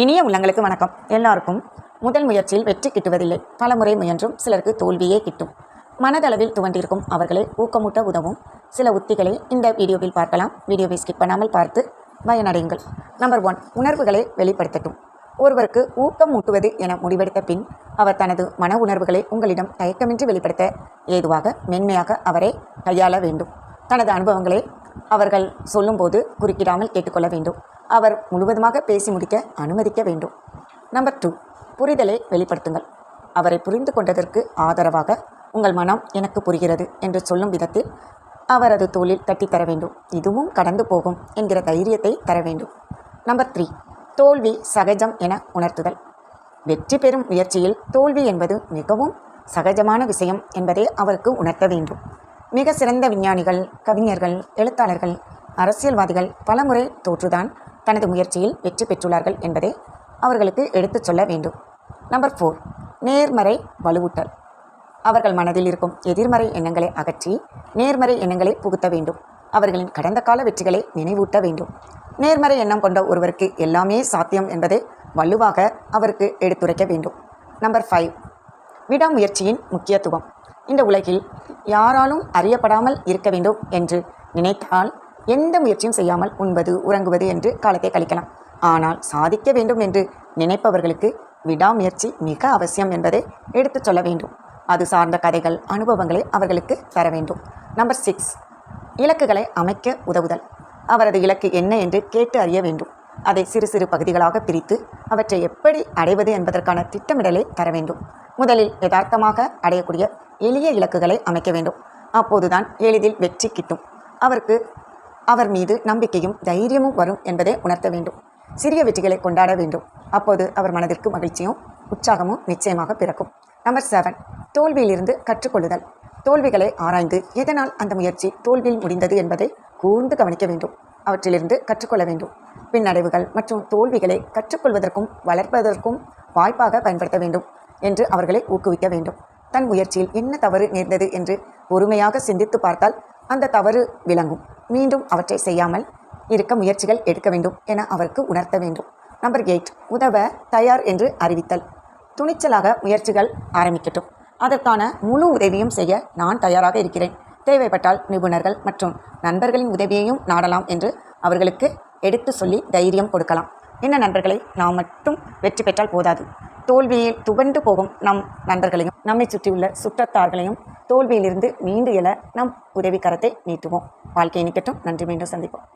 இனிய உள்ளங்களுக்கு வணக்கம். எல்லாருக்கும் முதல் முயற்சியில் வெற்றி கிட்டுவதில்லை. பல முறை முயன்றும் சிலருக்கு தோல்வியே கிட்டும். மனதளவில் துவண்டிருக்கும் அவர்களை ஊக்கமூட்ட உதவும் சில உத்திகளை இந்த வீடியோவில் பார்க்கலாம். வீடியோவை ஸ்கிப் பண்ணாமல் பார்த்து பயனடையுங்கள். நம்பர் ஒன் உணர்வுகளை வெளிப்படுத்தட்டும். ஒருவருக்கு ஊக்கம் ஊட்டுவது என முடிவெடுத்த பின் அவர் தனது மன உணர்வுகளை உங்களிடம் தயக்கமின்றி வெளிப்படுத்த ஏதுவாக மென்மையாக அவரை கையாள வேண்டும். தனது அனுபவங்களை அவர்கள் சொல்லும்போது குறுக்கிடாமல் கேட்டுக்கொள்ள வேண்டும். அவர் முழுவதுமாக பேசி முடிக்க அனுமதிக்க வேண்டும். நம்பர் டூ புரிதலை வெளிப்படுத்துங்கள். அவரை புரிந்து கொண்டதற்கு ஆதரவாக உங்கள் மனம் எனக்கு புரிகிறது என்று சொல்லும் விதத்தில் அவரது தோளில் தட்டித்தர வேண்டும். இதுவும் கடந்து போகும் என்கிற தைரியத்தை தர வேண்டும். நம்பர் த்ரீ தோல்வி சகஜம் என உணர்த்துதல். வெற்றி பெறும் முயற்சியில் தோல்வி என்பது மிகவும் சகஜமான விஷயம் என்பதை அவருக்கு உணர்த்த வேண்டும். மிக சிறந்த விஞ்ஞானிகள் கவிஞர்கள் எழுத்தாளர்கள் அரசியல்வாதிகள் பலமுறை தோற்றுதான் தனது முயற்சியில் வெற்றி பெற்றுள்ளார்கள் என்பதை அவர்களுக்கு எடுத்துச் சொல்ல வேண்டும். நம்பர் ஃபோர் நேர்மறை வலுவூட்டல். அவர்கள் மனதில் இருக்கும் எதிர்மறை எண்ணங்களை அகற்றி நேர்மறை எண்ணங்களை புகுத்த வேண்டும். அவர்களின் கடந்த கால வெற்றிகளை நினைவூட்ட வேண்டும். நேர்மறை எண்ணம் கொண்ட ஒருவருக்கு எல்லாமே சாத்தியம் என்பதை வலுவாக அவருக்கு எடுத்துரைக்க வேண்டும். நம்பர் ஃபைவ் விடாமுயற்சியின் முக்கியத்துவம். இந்த உலகில் யாராலும் அறியப்படாமல் இருக்க வேண்டும் என்று நினைத்தால் எந்த முயற்சியும் செய்யாமல் உண்பது உறங்குவது என்று காலத்தை கழிக்கலாம். ஆனால் சாதிக்க வேண்டும் என்று நினைப்பவர்களுக்கு விடாமுயற்சி மிக அவசியம் என்பதை எடுத்துச் சொல்ல வேண்டும். அது சார்ந்த கதைகள் அனுபவங்களை அவர்களுக்கு தர வேண்டும். நம்பர் சிக்ஸ் இலக்குகளை அமைக்க உதவுதல். அவரது இலக்கு என்ன என்று கேட்டு அறிய வேண்டும். அதை சிறு சிறு பகுதிகளாக பிரித்து அவற்றை எப்படி அடைவது என்பதற்கான திட்டமிடலை தர வேண்டும். முதலில் யதார்த்தமாக அடையக்கூடிய எளிய இலக்குகளை அமைக்க வேண்டும். அப்போதுதான் எளிதில் வெற்றி கிட்டும். அவருக்கு அவர் மீது நம்பிக்கையும் தைரியமும் வரும் என்பதை உணர்த்த வேண்டும். சிறிய வெற்றிகளை கொண்டாட வேண்டும். அப்போது அவர் மனதிற்கு மகிழ்ச்சியும் உற்சாகமும் நிச்சயமாக பிறக்கும். நம்பர் செவன் தோல்வியிலிருந்து கற்றுக்கொள்ளுதல். தோல்விகளை ஆராய்ந்து எதனால் அந்த முயற்சி தோல்வியில் முடிந்தது என்பதை கூர்ந்து கவனிக்க வேண்டும். அவற்றிலிருந்து கற்றுக்கொள்ள வேண்டும். பின்னடைவுகள் மற்றும் தோல்விகளை கற்றுக்கொள்வதற்கும் வளர்ப்பதற்கும் வாய்ப்பாக பயன்படுத்த வேண்டும் என்று அவர்களை ஊக்குவிக்க வேண்டும். தன் முயற்சியில் என்ன தவறு நேர்ந்தது என்று பொறுமையாக சிந்தித்து பார்த்தால் அந்த தவறு விளங்கும். மீண்டும் அவற்றை செய்யாமல் இருக்க முயற்சிகள் எடுக்க வேண்டும் என அவருக்கு உணர்த்த வேண்டும். நம்பர் எயிட் உதவ தயார் என்று அறிவித்தல். துணிச்சலாக முயற்சிகள் ஆரம்பிக்கட்டும். அதற்கான முழு உதவியும் செய்ய நான் தயாராக இருக்கிறேன். தேவைப்பட்டால் நிபுணர்கள் மற்றும் நண்பர்களின் உதவியையும் நாடலாம் என்று அவர்களுக்கு எடுத்து சொல்லி தைரியம் கொடுக்கலாம். என்ன நண்பர்களை நாம் மட்டும் வெற்றி பெற்றால் போதாது. தோல்வியில் துவண்டு போகும் நம் நண்பர்களையும் நம்மை சுற்றியுள்ள சுற்றத்தார்களையும் தோல்வியிலிருந்து மீண்டு எழ நம் உதவி கரத்தை நீட்டுவோம். வாழ்க்கையை நிற்கட்டும் நன்றி. மீண்டும் சந்திப்போம்.